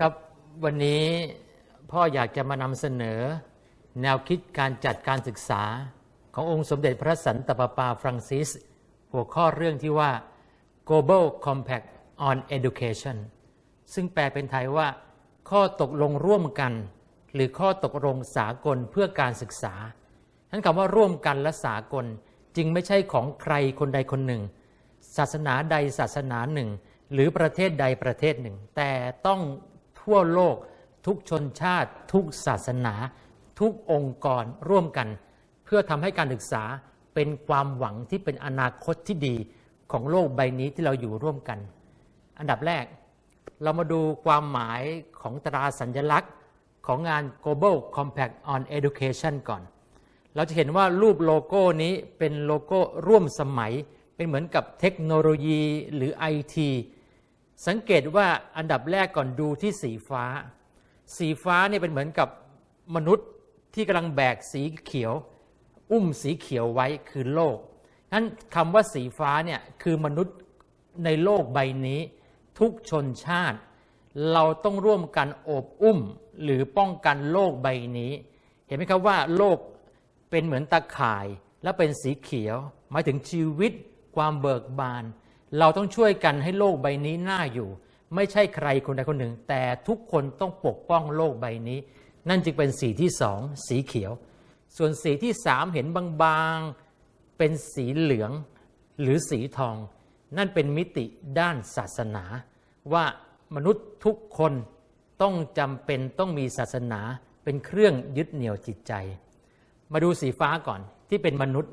ครับวันนี้พ่ออยากจะมานำเสนอ แนวคิดการจัดการศึกษา ขององค์สมเด็จพระสันตะปาปาฟรังซิส หัวข้อเรื่องที่ว่า Global Compact on Education ซึ่งแปลเป็นไทยว่า ข้อตกลงร่วมกัน หรือข้อตกลงสากลเพื่อการศึกษาทั้นคำว่าร่วมกันและสากลจึงไม่ใช่ของใครคนใดคนหนึ่ง ศาสนาใดศาสนาหนึ่ง หรือประเทศใดประเทศหนึ่ง แต่ต้อง ทั่วโลก ทุกชนชาติ ทุกศาสนา ทุกองค์กรร่วมกัน เพื่อทำให้การศึกษาเป็นความหวังที่เป็นอนาคตที่ดีของโลกใบนี้ที่เราอยู่ร่วมกัน อันดับแรก เรามาดูความหมายของตราสัญลักษณ์ของงาน Global Compact on Education ก่อน เราจะเห็นว่ารูปโลโก้นี้เป็นโลโก้ร่วมสมัย เป็นเหมือนกับเทคโนโลยีหรือ IT สังเกตว่าอันดับแรกก่อนดูที่สีฟ้า สีฟ้าเนี่ยเป็นเหมือนกับมนุษย์ที่กำลังแบกสีเขียว อุ้มสีเขียวไว้คือโลกนั้นคำว่าสีฟ้าเนี่ยคือมนุษย์ในโลกใบนี้ ทุกชนชาติ เราต้องร่วมกันโอบอุ้มหรือป้องกันโลกใบนี้ เห็นไหมครับว่าโลกเป็นเหมือนตาข่ายและเป็นสีเขียว หมายถึงชีวิต ความเบิกบาน เราต้องช่วยกันให้โลกใบนี้น่าอยู่ ไม่ใช่ใครคนใดคนหนึ่ง แต่ทุกคนต้องปกป้องโลกใบนี้ นั่นจึงเป็นสีที่สองสีเขียว ส่วนสีที่สามเห็นบางๆเป็นสีเหลืองหรือสีทอง นั่นเป็นมิติด้านศาสนา ว่ามนุษย์ทุกคนต้องจำเป็นต้องมีศาสนาเป็นเครื่องยึดเหนี่ยวจิตใจ มาดูสีฟ้าก่อนที่เป็นมนุษย์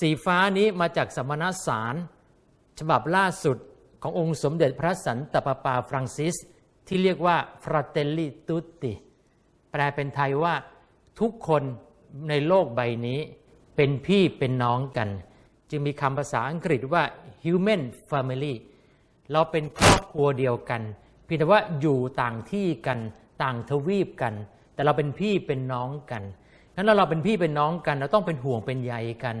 สีฟ้านี้มาจากสมณสาร ฉบับล่าสุดขององค์สมเด็จพระสันตะปาปาฟรังซิส ที่เรียกว่า Fratelli Tutti แปลเป็นไทยว่าทุกคนในโลกใบนี้เป็นพี่เป็นน้องกัน จึงมีคำภาษาอังกฤษว่า human family เราเป็นครอบครัวเดียวกันเพียงแต่ว่าอยู่ต่างที่กันต่างทวีปกัน แต่เราเป็นพี่เป็นน้องกันนั้นเราเป็นพี่เป็นน้องกัน เราต้องเป็นห่วงเป็นใยกัน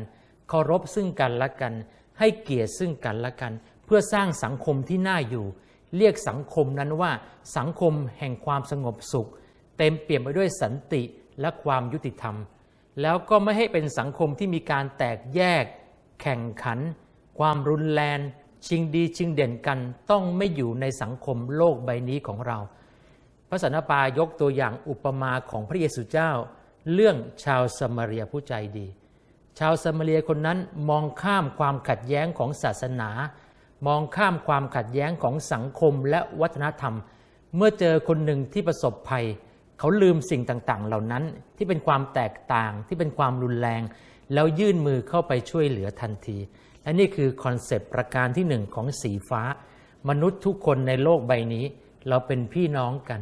เคารพซึ่งกันและกัน ให้เกียรติซึ่งกันและกัน เพื่อสร้างสังคมที่น่าอยู่ เรียกสังคมนั้นว่าสังคมแห่งความสงบสุข เต็มเปี่ยมไปด้วยสันติและความยุติธรรม แล้วก็ไม่ให้เป็นสังคมที่มีการแตกแยก แข่งขัน ความรุนแรงชิงดีชิงเด่นกันต้องไม่อยู่ในสังคมโลกใบนี้ของเรา พระสันตะปายกตัวอย่างอุปมาของพระเยซูเจ้า เรื่องชาวสมาเรียผู้ใจดี ชาวสมาเรียคนนั้นมองข้ามความขัดแย้งของศาสนา มองข้ามความขัดแย้งของสังคมและวัฒนธรรม เมื่อเจอคนหนึ่งที่ประสบภัย เขาลืมสิ่งต่างๆ เหล่านั้นที่เป็นความแตกต่างที่เป็นความรุนแรง แล้วยื่นมือเข้าไปช่วยเหลือทันที และนี่คือคอนเซปต์ประการที่หนึ่งของสีฟ้า มนุษย์ทุกคนในโลกใบนี้ เราเป็นพี่น้องกัน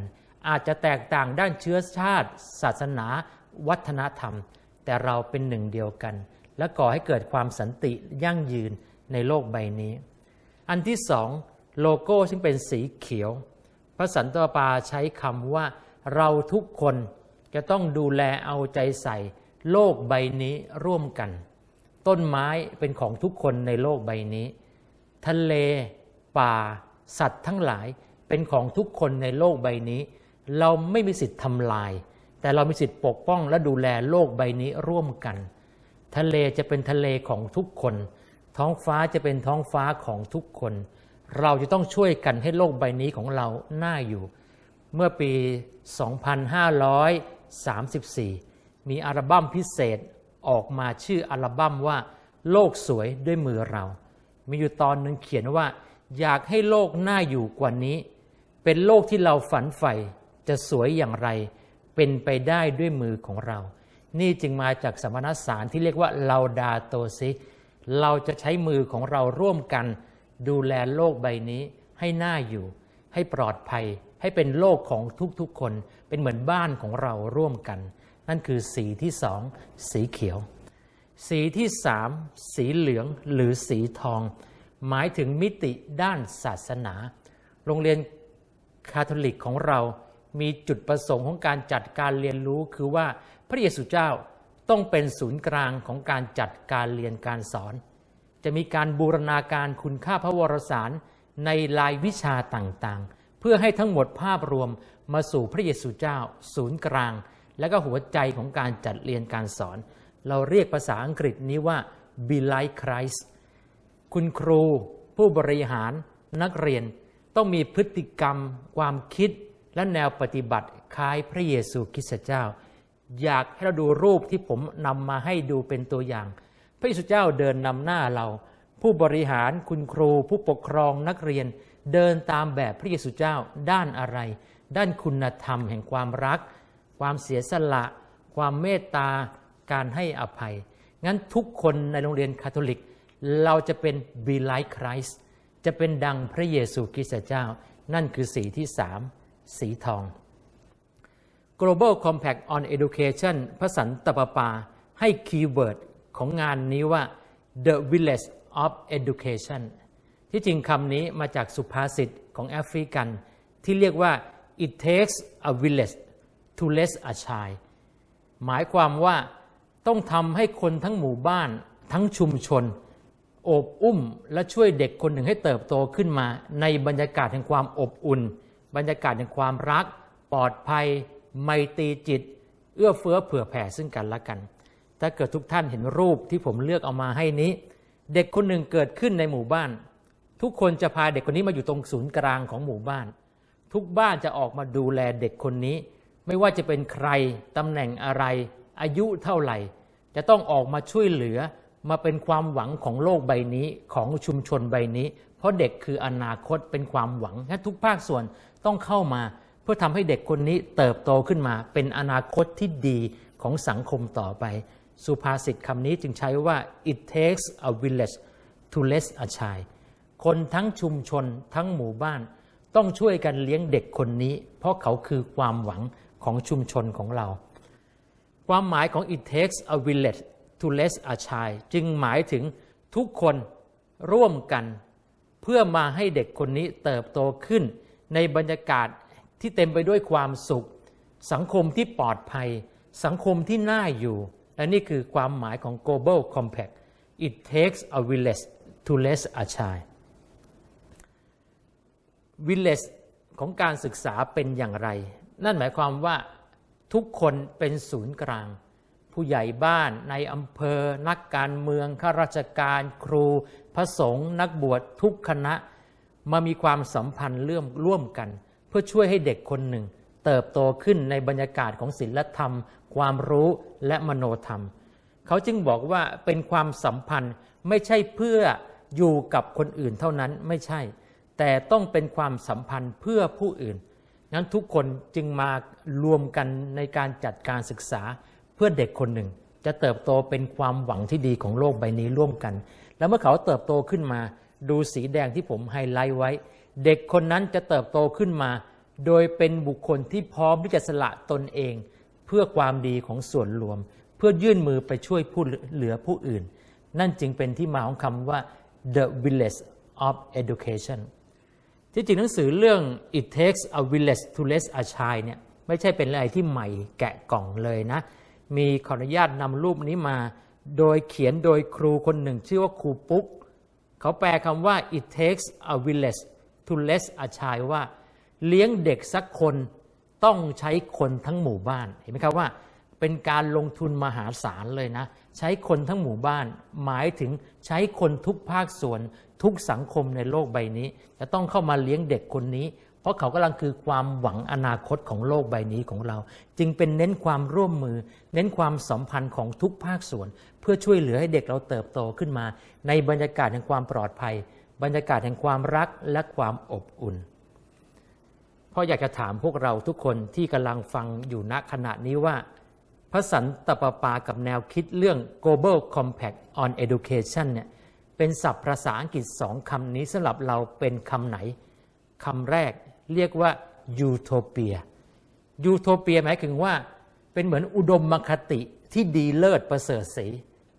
อาจจะแตกต่างด้านเชื้อชาติ ศาสนา วัฒนธรรม แต่เราเป็นหนึ่งเดียวกัน และก่อให้เกิดความสันติยั่งยืนในโลกใบนี้ อันที่สองโลโก้ซึ่งเป็นสีเขียว พระสันตปาใช้คำว่าเราทุกคนจะต้องดูแลเอาใจใส่ โลกใบนี้ร่วมกัน ต้นไม้เป็นของทุกคนในโลกใบนี้ ทะเล ป่า สัตว์ทั้งหลายเป็นของทุกคนในโลกใบนี้ เราไม่มีสิทธิ์ทำลาย แต่เรามีสิทธิ์ปกป้องและดูแลโลกใบนี้ร่วมกัน ทะเลจะเป็นทะเลของทุกคน ท้องฟ้าจะเป็นท้องฟ้าของทุกคน เราจะต้องช่วยกันให้โลกใบนี้ของเราน่าอยู่ เมื่อปี 2534 มีอัลบั้มพิเศษออกมาชื่ออัลบั้มว่า โลกสวยด้วยมือเรา มีอยู่ตอนหนึ่งเขียนว่า อยากให้โลกน่าอยู่กว่านี้ เป็นโลกที่เราฝันใฝ่จะสวยอย่างไร เป็นไปได้ด้วยมือของเรา นี่จึงมาจากสมณสารที่เรียกว่าลาดาโตซิเราจะใช้มือของเราร่วมกัน ดูแลโลกใบนี้ ให้น่าอยู่ ให้ปลอดภัย ให้เป็นโลกของทุกๆคน เป็นเหมือนบ้านของเราร่วมกัน นั่นคือสีที่สองสีเขียว สีที่สามสีเหลืองหรือสีทอง หมายถึงมิติด้านศาสนา โรงเรียนคาทอลิกของเรา มีจุดประสงค์ของการจัดการเรียนรู้คือว่าพระเยซูเจ้าต้องเป็นศูนย์กลางของการจัดการเรียนการสอน จะมีการบูรณาการคุณค่าพระวรสารในรายวิชาต่างๆ เพื่อให้ทั้งหมดภาพรวมมาสู่พระเยซูเจ้า ศูนย์กลาง และก็หัวใจของการจัดเรียนการสอน เราเรียกภาษาอังกฤษนี้ว่า be like Christ คุณครู ผู้บริหารนักเรียนต้องมีพฤติกรรม ความคิด และแนวปฏิบัติคล้ายพระเยซูคริสต์เจ้า อยากให้เราดูรูปที่ผมนำมาให้ดูเป็นตัวอย่าง พระเยซูเจ้าเดินนำหน้าเรา ผู้บริหารคุณครู ผู้ปกครองนักเรียน เดินตามแบบพระเยซูเจ้าด้านอะไร ด้านคุณธรรมแห่งความรัก ความเสียสละ ความเมตตาการให้อภัย งั้นทุกคนในโรงเรียนคาทอลิก เราจะเป็น be like Christ จะเป็นดังพระเยซูคริสต์เจ้า นั่นคือสีที่สาม สีทอง Global Compact on Education พระสันตะปาปาให้คีย์เวิร์ดของงานนี้ว่า The Village of Education ที่จริงคำนี้มาจากสุภาษิตของแอฟริกัน ที่เรียกว่า it takes a village to raise a child หมายความว่าต้องทำให้คนทั้งหมู่บ้านทั้งชุมชน โอบอุ้มและช่วยเด็กคนหนึ่งให้เติบโตขึ้นมา ในบรรยากาศแห่งความอบอุ่น บรรยากาศแห่งความรัก ปลอดภัย ไมตรีจิต เอื้อเฟื้อเผื่อแผ่ซึ่งกันและกัน ถ้าเกิดทุกท่านเห็นรูปที่ผมเลือกเอามาให้นี้ เด็กคนหนึ่งเกิดขึ้นในหมู่บ้าน ทุกคนจะพาเด็กคนนี้มาอยู่ตรงศูนย์กลางของหมู่บ้าน ทุกบ้านจะออกมาดูแลเด็กคนนี้ ไม่ว่าจะเป็นใครตำแหน่งอะไร อายุเท่าไหร่ จะต้องออกมาช่วยเหลือมาเป็นความหวังของโลกใบนี้ของชุมชนใบนี้ เพราะเด็กคืออนาคตเป็นความหวังและทุกภาคส่วนต้องเข้ามา เพื่อทำให้เด็กคนนี้เติบโตขึ้นมา เป็นอนาคตที่ดีของสังคมต่อไป สุภาษิตคำนี้จึงใช้ว่า it takes a village to raise a child คนทั้งชุมชนทั้งหมู่บ้าน ต้องช่วยกันเลี้ยงเด็กคนนี้ เพราะเขาคือความหวังของชุมชนของเรา ความหมายของ it takes a village to raise a child จึงหมายถึงทุกคนร่วมกัน พื่อมาให้เด็กคนนี้เติบโตขึ้น ในบรรยากาศที่เต็มไปด้วยความสุข สังคมที่ปลอดภัย สังคมที่น่าอยู่ และนี่คือความหมายของ global compact it takes a village to raise a child village ของการศึกษาเป็นอย่างไร นั่นหมายความว่าทุกคนเป็นศูนย์กลาง ผู้ใหญ่บ้านในอำเภอ นักการเมืองข้าราชการครู ระสงฆ์นักบวชทุกคณะมามีความสัมพันธ์เรื่อมร่วมกัน เพื่อช่วยให้เด็กคนหนึ่ง เติบโตขึ้นในบรรยากาศของศีลธรรม ความรู้และมโนธรรม เขาจึงบอกว่าเป็นความสัมพันธ์ไม่ใช่เพื่ออยู่กับคนอื่นเท่านั้นไม่ใช่ แต่ต้องเป็นความสัมพันธ์เพื่อผู้อื่นนั้นทุกคนจึงมารวมกันในการจัดการศึกษาเพื่อเด็กคนหนึ่ง จะเติบโตเป็นความหวังที่ดีของโลกใบนี้ร่วมกัน แล้วเมื่อเขาเติบโตขึ้นมา ดูสีแดงที่ผมไฮไลท์ไว้ เด็กคนนั้นจะเติบโตขึ้นมา โดยเป็นบุคคลที่พร้อมที่จะสละตนเอง เพื่อความดีของส่วนรวม เพื่อยื่นมือไปช่วยผู้เหลือผู้อื่น นั่นจึงเป็นที่มาของคำว่า the village of education ที่จริงหนังสือเรื่อง it takes a village to raise a child เนี่ยไม่ใช่เป็นอะไรที่ใหม่แกะกล่องเลยนะ มีขออนุญาตนำรูปนี้มา โดยเขียนโดยครูคนหนึ่ง ชื่อว่าครูปุ๊ก เขาแปลคำว่า it takes a village to raise a child ว่า เลี้ยงเด็กสักคนต้องใช้คนทั้งหมู่บ้าน เห็นไหมครับว่า เป็นการลงทุนมหาศาลเลยนะ ใช้คนทั้งหมู่บ้าน หมายถึงใช้คนทุกภาคส่วนทุกสังคมในโลกใบนี้ จะต้องเข้ามาเลี้ยงเด็กคนนี้ ราะเขากำลังคือความหวังอนาคตของโลกใบนี้ของเรา จึงเป็นเน้นความร่วมมือ เน้นความสัมพันธ์ของทุกภาคส่วน เพื่อช่วยเหลือให้เด็กเราเติบโตขึ้นมา ในบรรยากาศแห่งความปลอดภัย บรรยากาศแห่งความรักและความอบอุ่นพราะอยากจะถามพวกเราทุกคนที่กำลังฟังอยู่ณขณะนี้ว่าพระสันตะปาปากับแนวคิดเรื่อง global compact on education เนี่ยเป็นศัพท์ภาษาอังกฤษสองคำนี้สำหรับเราเป็นคำไหนคำแรก เรียกว่า utopia utopia หมายถึงว่า เป็นเหมือนอุดมคติที่ดีเลิศประเสริฐสี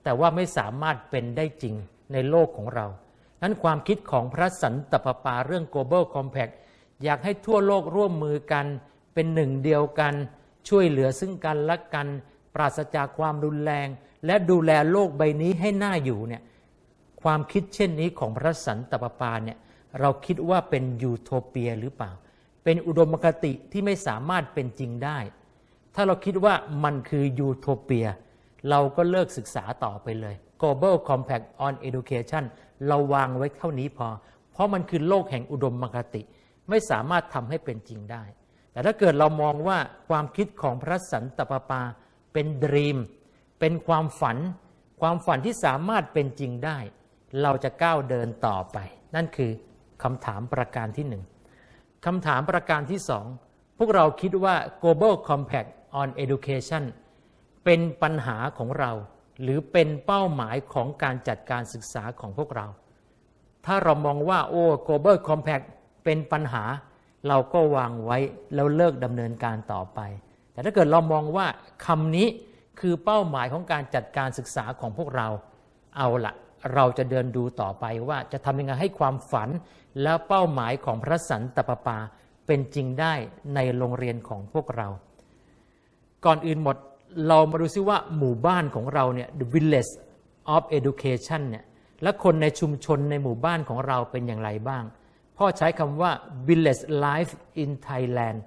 แต่ว่าไม่สามารถเป็นได้จริงในโลกของเรา นั้นความคิดของพระสันตะปาปาเรื่อง global compact อยากให้ทั่วโลกร่วมมือกัน เป็นหนึ่งเดียวกัน ช่วยเหลือซึ่งกันและกัน ปราศจากความรุนแรง และดูแลโลกใบนี้ให้น่าอยู่เนี่ยความคิดเช่นนี้ของพระสันตะปาปาเนี่ย เราคิดว่าเป็นยูโทเปียหรือเปล่า เป็นอุดมคติที่ไม่สามารถเป็นจริงได้ ถ้าเราคิดว่ามันคือยูโทเปีย เราก็เลิกศึกษาต่อไปเลย Global Compact on Education เราวางไว้เท่านี้พอ เพราะมันคือโลกแห่งอุดมคติ ไม่สามารถทำให้เป็นจริงได้ แต่ถ้าเกิดเรามองว่าความคิดของพระสันตะปาปา เป็นดรีม เป็นความฝัน ความฝันที่สามารถเป็นจริงได้ เราจะก้าวเดินต่อไป นั่นคือ คำถามประการที่หนึ่งคำถามประการที่สองพวกเราคิดว่า global compact on education เป็นปัญหาของเรา หรือเป็นเป้าหมายของการจัดการศึกษาของพวกเรา ถ้าเรามองว่าโอ้ global compact เป็นปัญหาเราก็วางไว้แล้วเลิกดำเนินการต่อไป แต่ถ้าเกิดเรามองว่าคำนี้คือเป้าหมายของการจัดการศึกษาของพวกเรา เอาละเราจะเดินดูต่อไปว่าจะทำยังไงให้ความฝัน และเป้าหมายของพระสันตะปาปาเป็นจริงได้ในโรงเรียนของพวกเรา ก่อนอื่นหมดเรามาดูซิว่าหมู่บ้านของเราเนี่ย the village of education เนี่ยและคนในชุมชนในหมู่บ้านของเราเป็นอย่างไรบ้าง พ่อใช้คำว่า village life in Thailand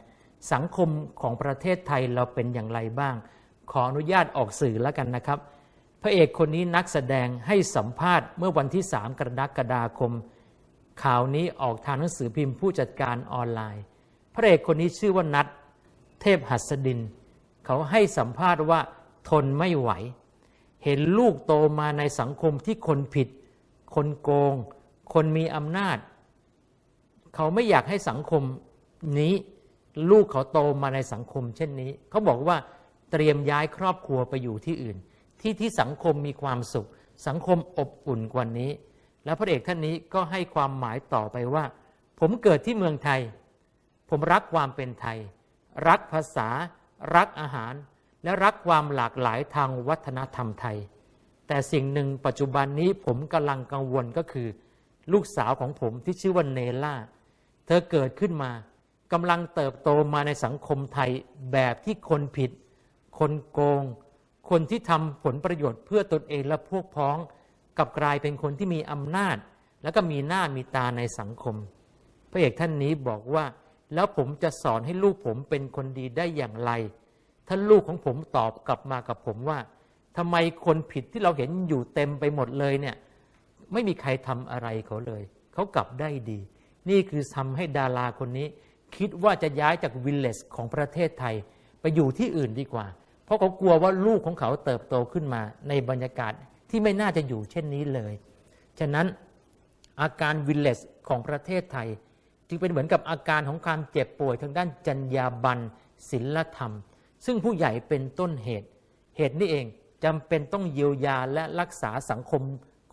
สังคมของประเทศไทยเราเป็นอย่างไรบ้าง ขออนุญาตออกสื่อแล้วกันนะครับ พระเอกคนนี้นักแสดงให้สัมภาษณ์เมื่อวันที่ 3 กรกฎาคม ข่าวนี้ออกทางหนังสือพิมพ์ผู้จัดการออนไลน์ พระเอกคนนี้ชื่อว่านัทเทพหัสดิน เขาให้สัมภาษณ์ว่าทนไม่ไหว เห็นลูกโตมาในสังคมที่คนผิด คนโกง คนมีอำนาจ เขาไม่อยากให้สังคมนี้ลูกเขาโตมาในสังคม เช่นนี้ เขาบอกว่าเตรียมย้ายครอบครัวไปอยู่ที่อื่น ที่ที่สังคมมีความสุข สังคมอบอุ่นกว่านี้ แล้วพระเอกท่านนี้ก็ให้ความหมายต่อไปว่า ผมเกิดที่เมืองไทย ผมรักความเป็นไทย รักภาษา รักอาหาร และรักความหลากหลายทางวัฒนธรรมไทย แต่สิ่งหนึ่งปัจจุบันนี้ผมกำลังกังวลก็คือ ลูกสาวของผมที่ชื่อว่าเนล่า เธอเกิดขึ้นมากำลังเติบโตมาในสังคมไทยแบบที่คนผิด คนโกง คนที่ทำผลประโยชน์เพื่อตนเองและพวกพ้อง กับกลายเป็นคนที่มีอำนาจ แล้วก็มีหน้ามีตาในสังคม พระเอกท่านนี้บอกว่า แล้วผมจะสอนให้ลูกผมเป็นคนดีได้อย่างไรถ้านลูกของผมตอบกลับมากับผมว่าทำไมคนผิดที่เราเห็นอยู่เต็มไปหมดเลยเนี่ยไม่มีใครทำอะไรเขาเลย เขากลับได้ดี นี่คือทำให้ดาราคนนี้ คิดว่าจะย้ายจากวิลเลจของประเทศไทย ไปอยู่ที่อื่นดีกว่า เพราะเขากลัวว่าลูกของเขาเติบโตขึ้นมาในบรรยากาศ ที่ไม่น่าจะอยู่เช่นนี้เลย ฉะนั้นอาการวิลเลจของประเทศไทย จึงเป็นเหมือนกับอาการของการเจ็บป่วยทางด้านจรรยาบรรณศิลธรรม ซึ่งผู้ใหญ่เป็นต้นเหตุ เหตุนี้เองจำเป็นต้องเยียวยาและรักษาสังคม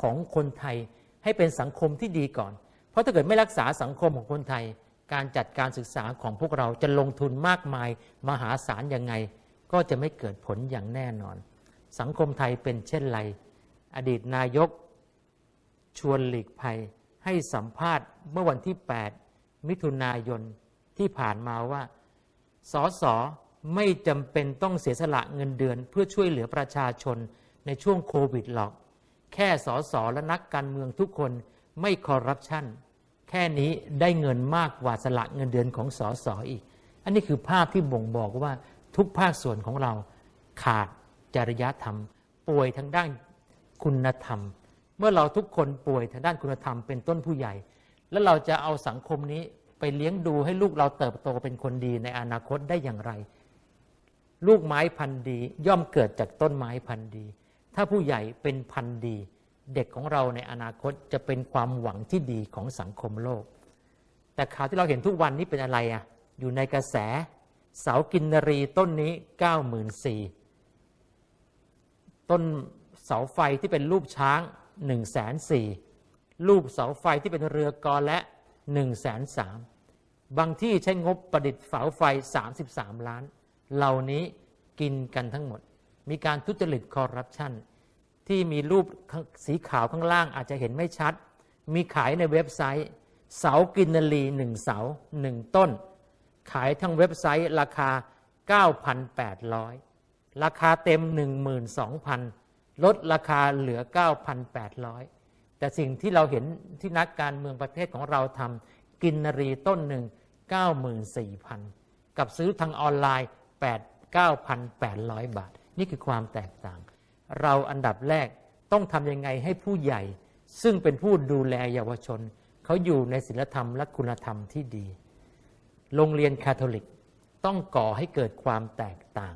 ของคนไทย ให้เป็นสังคมที่ดีก่อน เพราะถ้าเกิดไม่รักษาสังคมของคนไทย การจัดการศึกษาของพวกเราจะลงทุนมากมาย มหาศาลยังไง ก็จะไม่เกิดผลอย่างแน่นอน สังคมไทยเป็นเช่นไร อดีตนายกชวนหลีกภัยให้สัมภาษณ์เมื่อวันที่ 8 มิถุนายนที่ผ่านมาว่า สสไม่จำเป็นต้องเสียสละเงินเดือน เพื่อช่วยเหลือประชาชนในช่วงโควิดหรอก แค่สสและนักการเมืองทุกคนไม่คอร์รัปชันแค่นี้ได้เงินมากกว่าสละเงินเดือนของสสอีก อันนี้คือภาพที่บ่งบอกว่าทุกภาคส่วนของเราขาดจริยธรรม ป่วยทางด้าน คุณธรรม เมื่อเราทุกคนป่วยทางด้านคุณธรรมเป็นต้นผู้ใหญ่ แล้วเราจะเอาสังคมนี้ไปเลี้ยงดูให้ลูกเราเติบโตเป็นคนดีในอนาคตได้อย่างไร ลูกไม้พันธุ์ดี ย่อมเกิดจากต้นไม้พันธุ์ดี ถ้าผู้ใหญ่เป็นพันธุ์ดี เด็กของเราในอนาคตจะเป็นความหวังที่ดีของสังคมโลก แต่ข่าวที่เราเห็นทุกวันนี้เป็นอะไรอะอยู่ในกระแสเสากินนรีต้นนี้ 94,000ต้น เสาไฟที่เป็นรูปช้าง1 4 0 0 0รูปเสาไฟที่เป็นเรือกอและ1 3 0 0 0บางที่ใช้งบประดิษฐ์เสาไฟ 33 ล้าน เหล่านี้กินกันทั้งหมด มีการทุจริตคอร์รัปชันที่มีรูปสีขาวข้างล่างอาจจะเห็นไม่ชัด มีขายในเว็บไซต์ เสากินนรีหนึ่งเสาหนึ่งต้น ขายทั้งเว็บไซต์ราคา 9,800 ราคาเต็ม 12,000 ลดราคาเหลือ 9,800 แต่สิ่งที่เราเห็นที่นักการเมืองประเทศของเราทำกินนรีต้นหนึ่ง 94,000 กับซื้อทางออนไลน์ 8 9,800 บาท นี่คือความแตกต่าง เราอันดับแรกต้องทำยังไงให้ผู้ใหญ่ ซึ่งเป็นผู้ดูแลเยาวชน เขาอยู่ในศีลธรรมและคุณธรรมที่ดี โรงเรียนคาทอลิกต้องก่อให้เกิดความแตกต่าง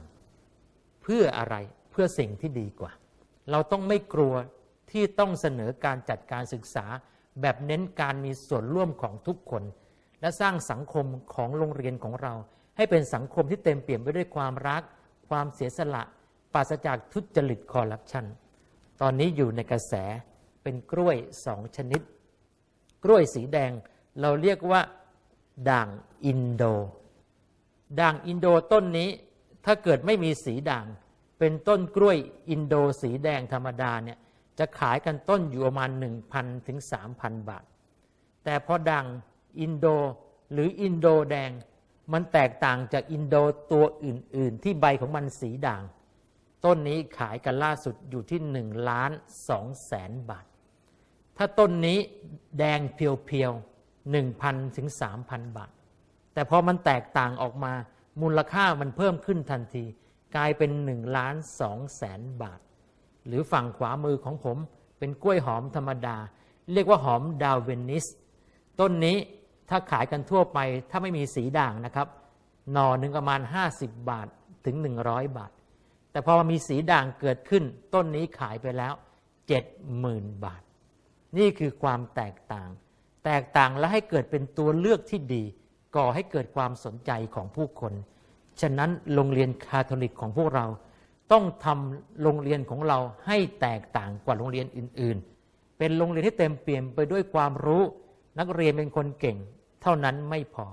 เพื่ออะไรเพื่อสิ่งที่ดีกว่า เราต้องไม่กลัวที่ต้องเสนอการจัดการศึกษา แบบเน้นการมีส่วนร่วมของทุกคน และสร้างสังคมของโรงเรียนของเรา ให้เป็นสังคมที่เต็มเปี่ยมไปด้วยความรัก ความเสียสละปราศจากทุจริตคอร์รัปชันตอนนี้อยู่ในกระแสเป็นกล้วยสองชนิด กล้วยสีแดงเราเรียกว่า ด่างอินโด ด่างอินโดต้นนี้ถ้าเกิดไม่มีสีด่าง เป็นต้นกล้วยอินโดสีแดงธรรมดาเนี่ยจะขายกันต้นอยู่ประมาณ 1,000 ถึง 3,000 บาท แต่พอด่างอินโดหรืออินโดแดงมันแตกต่างจากอินโดตัวอื่น ๆ ที่ใบของมันสีด่าง ต้นนี้ขายกันล่าสุดอยู่ที่1ล้าน2แสนบาท ถ้าต้นนี้แดงเพียวๆ1,000 ถึง 3,000 บาท แต่พอมันแตกต่างออกมามูลค่ามันเพิ่มขึ้นทันที กลายเป็น1ล้าน2แสนบาท หรือฝั่งขวามือของผมเป็นกล้วยหอมธรรมดา เรียกว่าหอมดาวเวนิส ต้นนี้ถ้าขายกันทั่วไปถ้าไม่มีสีด่างนะครับ หน่อหนึ่งประมาณ 50 บาทถึง 100 บาท แต่พอมีสีด่างเกิดขึ้น ต้นนี้ขายไปแล้ว 70,000 บาท นี่คือความแตกต่าง แตกต่างและให้เกิดเป็นตัวเลือกที่ดี ก่อให้เกิดความสนใจของผู้คน ฉะนั้นโรงเรียนคาทอลิกของพวกเราต้องทำโรงเรียนของเราให้แตกต่างกว่าโรงเรียนอื่น ๆ เป็นโรงเรียนที่เต็มเปี่ยมไปด้วยความรู้ นักเรียนเป็นคนเก่ง เท่านั้นไม่พอ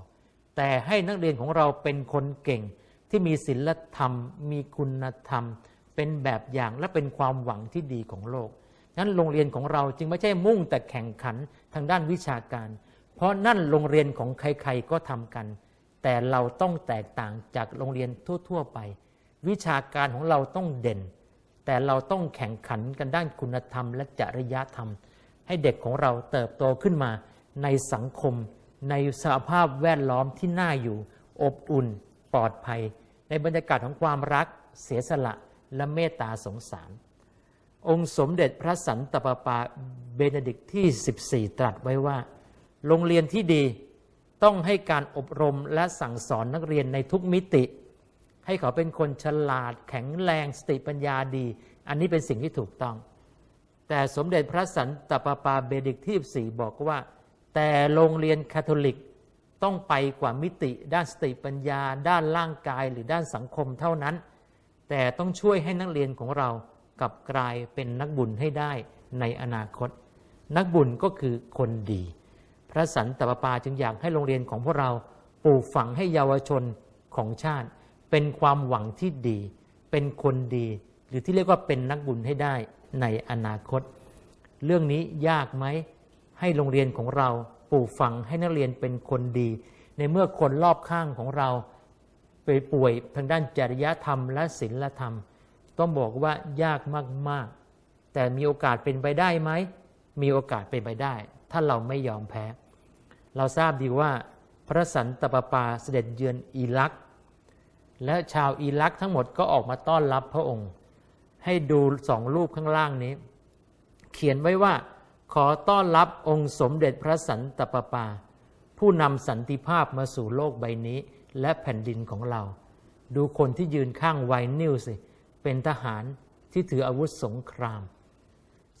แต่ให้นักเรียนของเราเป็นคนเก่ง ที่มีศีลธรรม มีคุณธรรม เป็นแบบอย่างและเป็นความหวังที่ดีของโลกนั้นโรงเรียนของเราจึงไม่ใช่มุ่งแต่แข่งขันทางด้านวิชาการ เพราะนั่นโรงเรียนของใครๆก็ทำกัน แต่เราต้องแตกต่างจากโรงเรียนทั่ว ๆ ไป วิชาการของเราต้องเด่น แต่เราต้องแข่งขันกันด้านคุณธรรม และจริยธรรม ให้เด็กของเราเติบโตขึ้นมาในสังคม ในสภาพแวดล้อมที่น่าอยู่ อบอุ่น ปลอดภัย ในบรรยากาศของความรัก เสียสละและเมตตาสงสาร องค์สมเด็จพระสันตะปาปาเบเนดิกที่ 14 ตรัสไว้ว่า โรงเรียนที่ดี ต้องให้การอบรมและสั่งสอนนักเรียนในทุกมิติ ให้เขาเป็นคนฉลาด แข็งแรงสติปัญญาดี อันนี้เป็นสิ่งที่ถูกต้อง แต่สมเด็จพระสันตะปาปาเบดิกที่14บอกว่า แต่โรงเรียนคาทอลิกต้องไปกว่ามิติด้านสติปัญญา ด้านร่างกายหรือด้านสังคมเท่านั้น แต่ต้องช่วยให้นักเรียนของเรากลับกลายเป็นนักบุญให้ได้ในอนาคต นักบุญก็คือคนดี พระสันตะปาปาจึงอยากให้โรงเรียนของพวกเราปลูกฝังให้เยาวชนของชาติ เป็นความหวังที่ดี เป็นคนดี หรือที่เรียกว่าเป็นนักบุญให้ได้ในอนาคต เรื่องนี้ยากไหมให้โรงเรียนของเราปลูกฝังให้นักเรียนเป็นคนดี ในเมื่อคนรอบข้างของเราไปป่วยทางด้านจริยธรรมและศีลธรรม ต้องบอกว่ายากมาก ๆ แต่มีโอกาสเป็นไปได้ไหม มีโอกาสเป็นไปได้ ถ้าเราไม่ยอมแพ้ เราทราบดีว่าพระสันตะปาปาเสด็จเยือนอิรัก และชาวอิรักทั้งหมดก็ออกมาต้อนรับพระองค์ ให้ดูสองรูปข้างล่างนี้ เขียนไว้ว่าขอต้อนรับองค์สมเด็จพระสันตะปาปา ผู้นำสันติภาพมาสู่โลกใบนี้ และแผ่นดินของเรา ดูคนที่ยืนข้างไวนิวสิ เป็นทหารที่ถืออาวุธสงคราม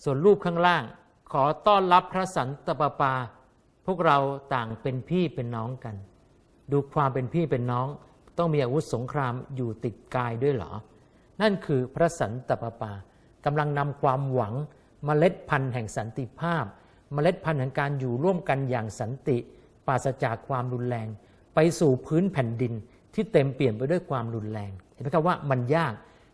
ส่วนรูปข้างล่าง ขอต้อนรับพระสันตะปาปา พวกเราต่างเป็นพี่เป็นน้องกัน ดูความเป็นพี่เป็นน้อง ต้องมีอาวุธสงครามอยู่ติดกายด้วยเหรอ นั่นคือพระสันตะปาปากำลังนำความหวังมเมล็ดพันธุ์แห่งสันติภาพเมล็ดพันธุ์แห่งการอยู่ร่วมกันอย่างสันติปราศจากความรุนแรง ไปสู่พื้นแผ่นดินที่เต็มเปลี่ยนไปด้วยความรุนแรง เห็นไหมครับว่ามันยาก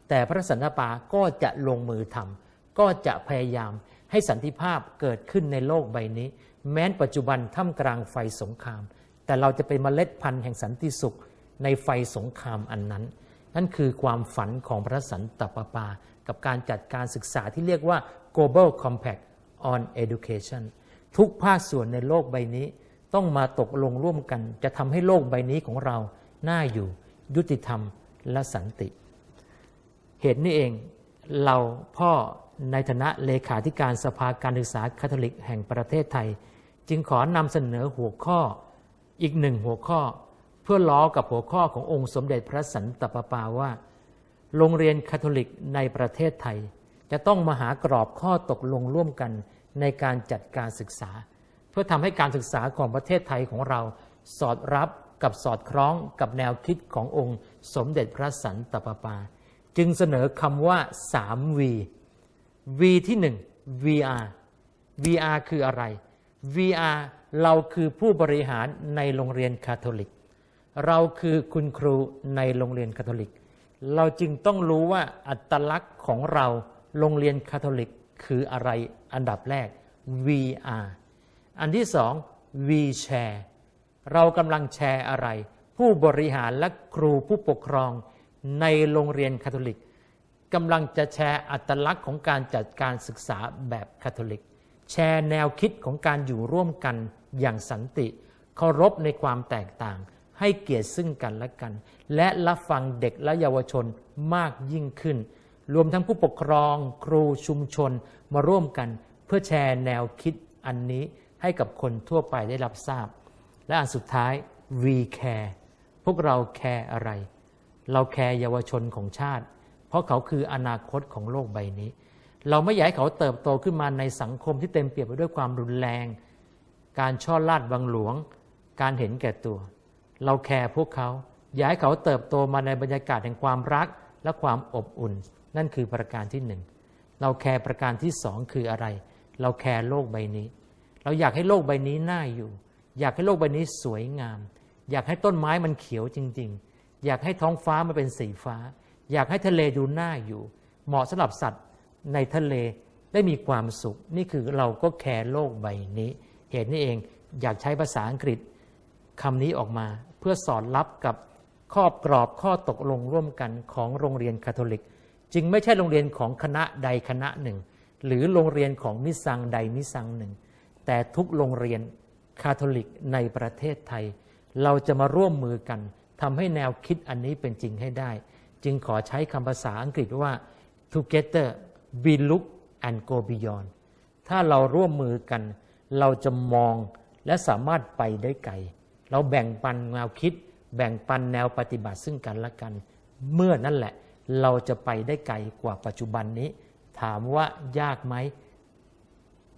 แต่พระสันตะปาก็จะลงมือทำก็จะพยายาม ให้สันติภาพเกิดขึ้นในโลกใบนี้ แม้นปัจจุบันท่ามกลางไฟสงคราม แต่เราจะเป็นเมล็ดพันธุ์แห่งสันติสุขในไฟสงครามอันนั้น นั่นคือความฝันของพระสันตะปาปา กับการจัดการศึกษาที่เรียกว่า global compact on education ทุกภาคส่วนในโลกใบนี้ ต้องมาตกลงร่วมกัน จะทำให้โลกใบนี้ของเราน่าอยู่ ยุติธรรมและสันติ เหตุนี้เอง เราพ่อในฐานะเลขาธิการสภาการศึกษาคาทอลิกแห่งประเทศไทย จึงขอนำเสนอหัวข้ออีกหนึ่งหัวข้อ เพื่อล้อกับหัวข้อขององค์สมเด็จพระสันตะปาปาว่า โรงเรียนคาทอลิกในประเทศไทย จะต้องมาหากรอบข้อตกลงร่วมกันในการจัดการศึกษา เพื่อทำให้การศึกษาของประเทศไทยของเราสอดรับกับสอดคล้องกับแนวคิดขององค์สมเด็จพระสันตะปาปา จึงเสนอคำว่า 3V V ที่ 1 VR VR คืออะไร VR เราคือผู้บริหารในโรงเรียนคาทอลิก เราคือคุณครูในโรงเรียนคาทอลิก เราจึงต้องรู้ว่าอัตลักษณ์ของเราโรงเรียนคาทอลิกคืออะไรอันดับแรก VR อันที่สอง V share เรากำลังแชร์อะไร ผู้บริหารและครูผู้ปกครอง ในโรงเรียนคาทอลิกกำลังจะแชร์อัตลักษณ์ของการจัดการศึกษาแบบคาทอลิก แชร์แนวคิดของการอยู่ร่วมกันอย่างสันติเคารพในความแตกต่าง ให้เกียรติซึ่งกันและกัน และรับฟังเด็กและเยาวชนมากยิ่งขึ้น รวมทั้งผู้ปกครอง ครูชุมชนมาร่วมกันเพื่อแชร์แนวคิดอันนี้ให้กับคนทั่วไปได้รับทราบ และอันสุดท้าย we care พวกเราแคร์อะไร เราแคร์เยาวชนของชาติ เพราะเขาคืออนาคตของโลกใบนี้ เราไม่อยากให้เขาเติบโตขึ้นมาในสังคมที่เต็มเปี่ยมไปด้วยความรุนแรง การช่อลาดบังหลวง การเห็นแก่ตัว เราแคร์พวกเขา อยากให้เขาเติบโตมาในบรรยากาศแห่งความรักและความอบอุ่น นั่นคือประการที่หนึ่งเราแคร์ประการที่สองคืออะไร เราแคร์โลกใบนี้ เราอยากให้โลกใบนี้น่าอยู่ อยากให้โลกใบนี้สวยงาม อยากให้ต้นไม้มันเขียวจริง ๆ อยากให้ท้องฟ้ามันเป็นสีฟ้า อยากให้ทะเลดูน่าอยู่ เหมาะสำหรับสัตว์ในทะเลได้มีความสุข นี่คือเราก็แคร์โลกใบนี้ เหตุนี้เองอยากใช้ภาษาอังกฤษคำนี้ออกมา เพื่อสอดรับกับข้อกรอบข้อตกลงร่วมกันของโรงเรียนคาทอลิก จึงไม่ใช่โรงเรียนของคณะใดคณะหนึ่ง หรือโรงเรียนของมิสังใดมิสังหนึ่ง แต่ทุกโรงเรียนคาทอลิกในประเทศไทย เราจะมาร่วมมือกัน ทำให้แนวคิดอันนี้เป็นจริงให้ได้ จึงขอใช้คำภาษาอังกฤษว่า together we look and go beyond ถ้าเราร่วมมือกัน เราจะมองและสามารถไปได้ไกล เราแบ่งปันแนวคิด แบ่งปันแนวปฏิบัติซึ่งกันและกัน เมื่อนั่นแหละ เราจะไปได้ไกลกว่าปัจจุบันนี้ ถามว่ายากไหม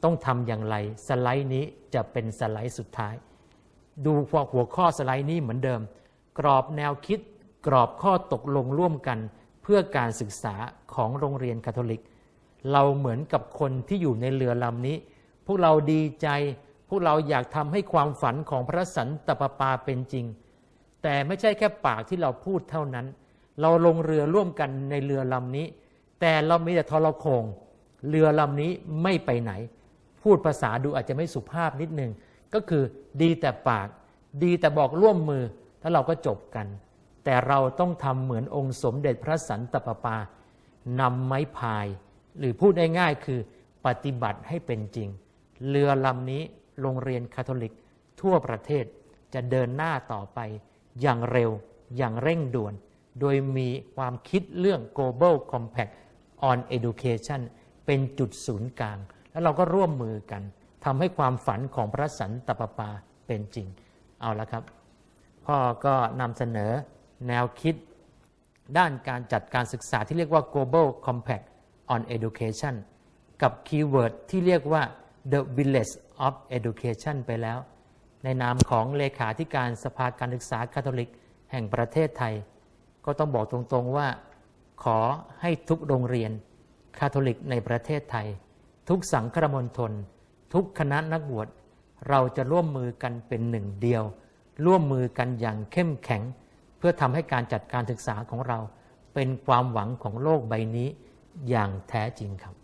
ต้องทำอย่างไร สไลด์นี้จะเป็นสไลด์สุดท้าย ดูหัวข้อสไลด์นี้เหมือนเดิม กรอบแนวคิด กรอบข้อตกลงร่วมกัน เพื่อการศึกษาของโรงเรียนคาทอลิก เราเหมือนกับคนที่อยู่ในเรือลำนี้ พวกเราดีใจ พวกเราอยากทำให้ความฝันของพระสันตะปาปาเป็นจริง แต่ไม่ใช่แค่ปากที่เราพูดเท่านั้น เราลงเรือร่วมกันในเรือลำนี้ แต่เรามีแต่ทรโคง เรือลำนี้ไม่ไปไหน พูดภาษาดูอาจจะไม่สุภาพนิดนึงก็คือดีแต่ปาก ดีแต่บอกร่วมมือ แล้วเราก็จบกัน แต่เราต้องทำเหมือนองค์สมเด็จพระสันตะปาปานำไม้พาย หรือพูดง่ายๆคือปฏิบัติให้เป็นจริง เรือลำนี้โรงเรียนคาทอลิก ทั่วประเทศจะเดินหน้าต่อไป อย่างเร็วอย่างเร่งด่วน โดยมีความคิดเรื่อง global compact on education เป็นจุดศูนย์กลาง แล้วเราก็ร่วมมือกันทำให้ความฝันของพระสันตะปาปาเป็นจริง เอาละครับ พ่อก็นำเสนอแนวคิดด้านการจัดการศึกษาที่เรียกว่า global compact on education กับคีย์เวิร์ดที่เรียกว่า the village of education ไปแล้ว ในนามของเลขาธิการสภาการศึกษาคาทอลิก แห่งประเทศไทย ก็ต้องบอกตรงๆว่า ขอให้ทุกโรงเรียนคาทอลิกในประเทศไทย ทุกสังครมณฑลทุกคณะนักบวชเราจะร่วมมือกันเป็นหนึ่งเดียว ร่วมมือกันอย่างเข้มแข็ง เพื่อทำให้การจัดการศึกษาของเรา เป็นความหวังของโลกใบนี้อย่างแท้จริงครับ